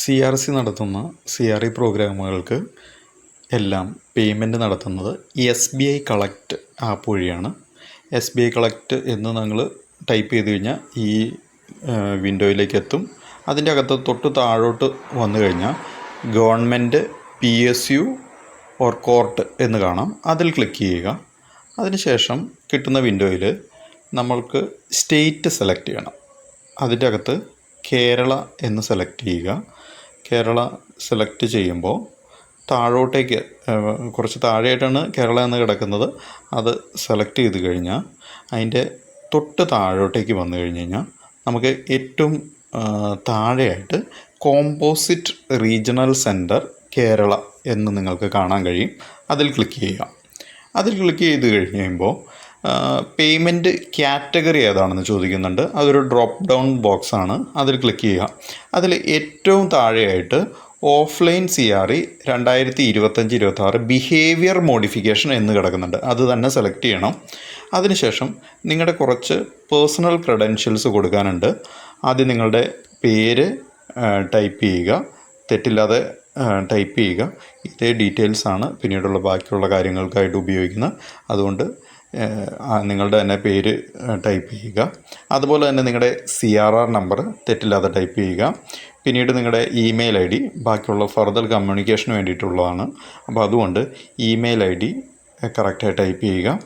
C R C നടത്തുന്ന C R E പ്രോഗ്രാമുകൾക്ക് എല്ലാം പേയ്മെന്റ് നടത്തുന്നത് S B I collect app വഴിയാണ്. എസ് ബി ഐ കളക്ട് എന്ന് നിങ്ങൾ ടൈപ്പ് ചെയ്ത് കഴിഞ്ഞാൽ ഈ വിൻഡോയിലേക്ക് എത്തും. അതിന്റെ അകത്ത് തൊട്ട് താഴോട്ട് വന്നു കഴിഞ്ഞാൽ government P S U or court എന്ന് കാണാം. അതിൽ ക്ലിക്ക് ചെയ്യുക. അതിനുശേഷം കിട്ടുന്ന വിൻഡോയിൽ നമ്മൾക്ക് സ്റ്റേറ്റ് സെലക്ട് ചെയ്യണം. അതിന്റെ അകത്ത് കേരള എന്ന് സെലക്ട് ചെയ്യുക. കേരള സെലക്ട് ചെയ്യുമ്പോൾ താഴോട്ടേക്ക് കുറച്ച് താഴെയായിട്ടാണ് കേരള എന്ന് കിടക്കുന്നത്. അത് സെലക്ട് ചെയ്ത് കഴിഞ്ഞാൽ അതിന്റെ തൊട്ട് താഴോട്ടേക്ക് വന്നു കഴിഞ്ഞ് കഴിഞ്ഞാൽ നമുക്ക് ഏറ്റവും താഴെയായിട്ട് കോമ്പോസിറ്റ് റീജിയണൽ സെന്റർ കേരള എന്ന് നിങ്ങൾക്ക് കാണാൻ കഴിയും. അതിൽ ക്ലിക്ക് ചെയ്യുക. അതിൽ ക്ലിക്ക് ചെയ്ത് കഴിഞ്ഞ് കഴിയുമ്പോൾ പേയ്മെന്റ് കാറ്റഗറി ഏതാണെന്ന് ചോദിക്കുന്നുണ്ട്. അതൊരു ഡ്രോപ്പ് ഡൗൺ ബോക്സ് ആണ്. അതിൽ ക്ലിക്ക് ചെയ്യുക. അതിൽ ഏറ്റവും താഴെയായിട്ട് ഓഫ്ലൈൻ സി ആർ ഇ രണ്ടായിരത്തി ഇരുപത്തഞ്ച് ഇരുപത്തി ആറ് ബിഹേവിയർ മോഡിഫിക്കേഷൻ എന്ന് കിടക്കുന്നുണ്ട്. അത് തന്നെ സെലക്ട് ചെയ്യണം. അതിനുശേഷം നിങ്ങളുടെ കുറച്ച് പേഴ്സണൽ ക്രെഡൻഷ്യൽസ് കൊടുക്കാനുണ്ട്. ആദ്യം നിങ്ങളുടെ പേര് ടൈപ്പ് ചെയ്യുക. തെറ്റില്ലാതെ ടൈപ്പ് ചെയ്യുക. ഇതേ ഡീറ്റെയിൽസാണ് പിന്നീടുള്ള ബാക്കിയുള്ള കാര്യങ്ങൾക്കായിട്ട് ഉപയോഗിക്കുന്നത്. അതുകൊണ്ട് നിങ്ങളുടെ തന്നെ പേര് ടൈപ്പ് ചെയ്യുക. അതുപോലെ തന്നെ നിങ്ങളുടെ സി ആർ ആർ നമ്പർ തെറ്റില്ലാതെ ടൈപ്പ് ചെയ്യുക. പിന്നീട് നിങ്ങളുടെ ഇമെയിൽ ഐ ഡി ബാക്കിയുള്ള ഫർദർ കമ്മ്യൂണിക്കേഷന് വേണ്ടിയിട്ടുള്ളതാണ്. അപ്പോൾ അതുകൊണ്ട് ഇമെയിൽ ഐ ഡി കറക്റ്റായി ടൈപ്പ് ചെയ്യുക.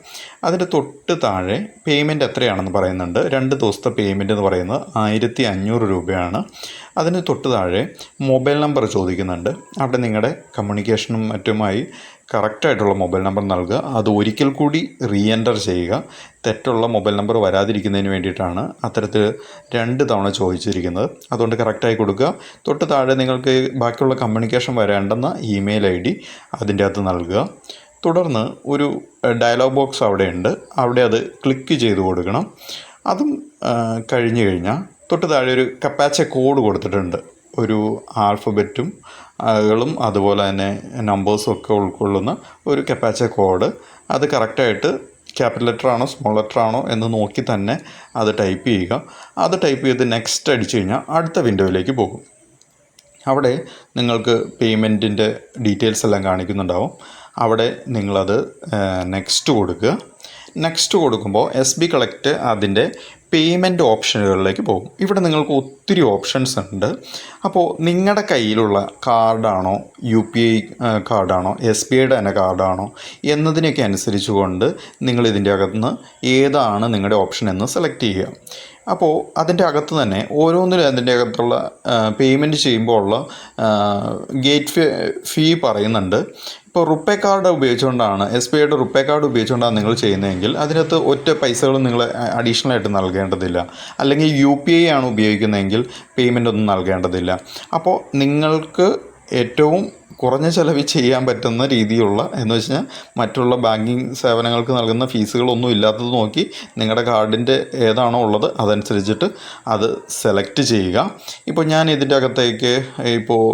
അതിന്റെ തൊട്ട് താഴെ പേയ്മെന്റ് എത്രയാണെന്ന് പറയുന്നുണ്ട്. രണ്ട് ദിവസത്തെ പേയ്മെന്റ് എന്ന് പറയുന്നത് ആയിരത്തി അഞ്ഞൂറ് രൂപയാണ്. അതിന് തൊട്ട് താഴെ മൊബൈൽ നമ്പർ ചോദിക്കുന്നുണ്ട്. അവിടെ നിങ്ങളുടെ കമ്മ്യൂണിക്കേഷനും മറ്റുമായി കറക്റ്റായിട്ടുള്ള മൊബൈൽ നമ്പർ നൽകുക. അത് ഒരിക്കൽ കൂടി റീ ചെയ്യുക. തെറ്റുള്ള മൊബൈൽ നമ്പർ വരാതിരിക്കുന്നതിന് വേണ്ടിയിട്ടാണ് അത്തരത്തിൽ രണ്ട് തവണ ചോദിച്ചിരിക്കുന്നത്. അതുകൊണ്ട് കറക്റ്റായി കൊടുക്കുക. തൊട്ട് താഴെ നിങ്ങൾക്ക് ബാക്കിയുള്ള കമ്മ്യൂണിക്കേഷൻ വരേണ്ടെന്ന ഇമെയിൽ ഐ ഡി അതിന്റെ അകത്ത് നൽകുക. തുടർന്ന് ഒരു ഡയലോഗ് ബോക്സ് അവിടെയുണ്ട്. അവിടെ അത് ക്ലിക്ക് ചെയ്ത് കൊടുക്കണം. അതും കഴിഞ്ഞ് കഴിഞ്ഞാൽ തൊട്ട് താഴെ ഒരു കപ്പാച്ച കോഡ് കൊടുത്തിട്ടുണ്ട്. ഒരു ആൽഫബറ്റും കളും അതുപോലെ തന്നെ നമ്പേഴ്സും ഒക്കെ ഉൾക്കൊള്ളുന്ന ഒരു കപ്പാച്ച കോഡ് അത് കറക്റ്റായിട്ട് ക്യാപിറ്റൽ ലെറ്റർ ആണോ സ്മോൾ ലെറ്റർ ആണോ എന്ന് നോക്കി തന്നെ അത് ടൈപ്പ് ചെയ്യുക. അത് ടൈപ്പ് ചെയ്ത് നെക്സ്റ്റ് അടിച്ചു കഴിഞ്ഞാൽ അടുത്ത വിൻഡോയിലേക്ക് പോകും. അവിടെ നിങ്ങൾക്ക് പേയ്മെന്റിന്റെ ഡീറ്റെയിൽസ് എല്ലാം കാണിക്കുന്നുണ്ടാവും. അവിടെ നിങ്ങളത് നെക്സ്റ്റ് കൊടുക്കുക. നെക്സ്റ്റ് കൊടുക്കുമ്പോൾ എസ് ബി കളക്ട് അതിന്റെ പേയ്മെന്റ് ഓപ്ഷനുകളിലേക്ക് പോകും. ഇവിടെ നിങ്ങൾക്ക് ഒത്തിരി ഓപ്ഷൻസ് ഉണ്ട്. അപ്പോൾ നിങ്ങളുടെ കയ്യിലുള്ള കാർഡാണോ യു പി ഐ കാർഡാണോ എസ് ബി ഐയുടെ തന്നെ കാർഡാണോ എന്നതിനൊക്കെ അനുസരിച്ചുകൊണ്ട് നിങ്ങൾ ഇതിന്റെ അകത്തുനിന്ന് ഏതാണ് നിങ്ങളുടെ ഓപ്ഷൻ എന്ന് സെലക്ട് ചെയ്യുക. അപ്പോൾ അതിന്റെ അകത്ത് തന്നെ ഓരോന്നിലും അതിന്റെ അകത്തുള്ള പേയ്മെന്റ് ചെയ്യുമ്പോൾ ഉള്ള ഗേറ്റ് ഫീ ഫീ പറയുന്നുണ്ട്. ഇപ്പോൾ റുപ്പേ കാർഡ് ഉപയോഗിച്ചുകൊണ്ടാണ് എസ് ബി ഐയുടെ റുപ്പേ കാർഡ് ഉപയോഗിച്ചുകൊണ്ടാണ് നിങ്ങൾ ചെയ്യുന്നതെങ്കിൽ അതിനകത്ത് ഒറ്റ പൈസകളും നിങ്ങൾ അഡീഷണൽ ആയിട്ട് നൽകേണ്ടതില്ല. അല്ലെങ്കിൽ യു പി ഐ ആണ് ഉപയോഗിക്കുന്നതെങ്കിൽ പേയ്മെന്റ് ഒന്നും നൽകേണ്ടതില്ല. അപ്പോൾ നിങ്ങൾക്ക് ഏറ്റവും കുറഞ്ഞ ചിലവിൽ ചെയ്യാൻ പറ്റുന്ന രീതിയിലുള്ള എന്ന് വെച്ച് കഴിഞ്ഞാൽ മറ്റുള്ള ബാങ്കിങ് സേവനങ്ങൾക്ക് നൽകുന്ന ഫീസുകളൊന്നും ഇല്ലാത്തത് നോക്കി നിങ്ങളുടെ കാർഡിന്റെ ഏതാണോ ഉള്ളത് അതനുസരിച്ചിട്ട് അത് സെലക്ട് ചെയ്യുക. ഇപ്പോൾ ഞാൻ ഇതിന്റെ അകത്തേക്ക് ഇപ്പോൾ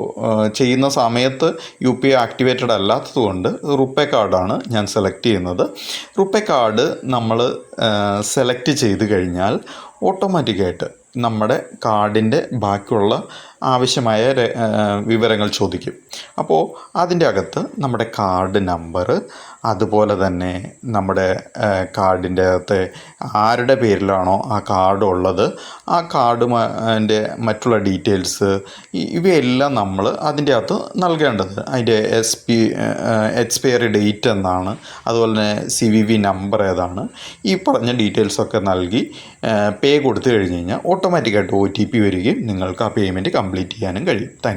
ചെയ്യുന്ന സമയത്ത് യു പി ആക്ടിവേറ്റഡ് അല്ലാത്തത് കൊണ്ട് റുപ്പേ കാർഡാണ് ഞാൻ സെലക്ട് ചെയ്യുന്നത്. റുപ്പേ കാർഡ് നമ്മൾ സെലക്ട് ചെയ്ത് കഴിഞ്ഞാൽ ഓട്ടോമാറ്റിക്കായിട്ട് നമ്മുടെ കാർഡിന്റെ ബാക്കിയുള്ള ആവശ്യമായ വിവരങ്ങൾ ചോദിക്കും. അപ്പോൾ അതിന്റെ അകത്ത് നമ്മുടെ കാർഡ് നമ്പർ അതുപോലെ തന്നെ നമ്മുടെ കാർഡിന്റെ അകത്തെ ആരുടെ പേരിലാണോ ആ കാർഡ് ഉള്ളത് ആ കാർഡ് എന്റെ മറ്റുള്ള ഡീറ്റെയിൽസ് ഇവയെല്ലാം നമ്മൾ അതിന്റെ അകത്ത് നൽകേണ്ടത്. അതിന്റെ എസ് പി എക്സ്പയറി ഡേറ്റ് എന്നാണ് അതുപോലെ തന്നെ സി വി വി നമ്പർ ഏതാണ്. ഈ പറഞ്ഞ ഡീറ്റെയിൽസൊക്കെ നൽകി പേ കൊടുത്തു കഴിഞ്ഞ് കഴിഞ്ഞാൽ ഓട്ടോമാറ്റിക്കായിട്ട് ഒ ടി പി വരികയും നിങ്ങൾക്ക് ആ പേയ്മെന്റ് കംപ്ലീറ്റ് ചെയ്യാനും കഴിയും. താങ്ക്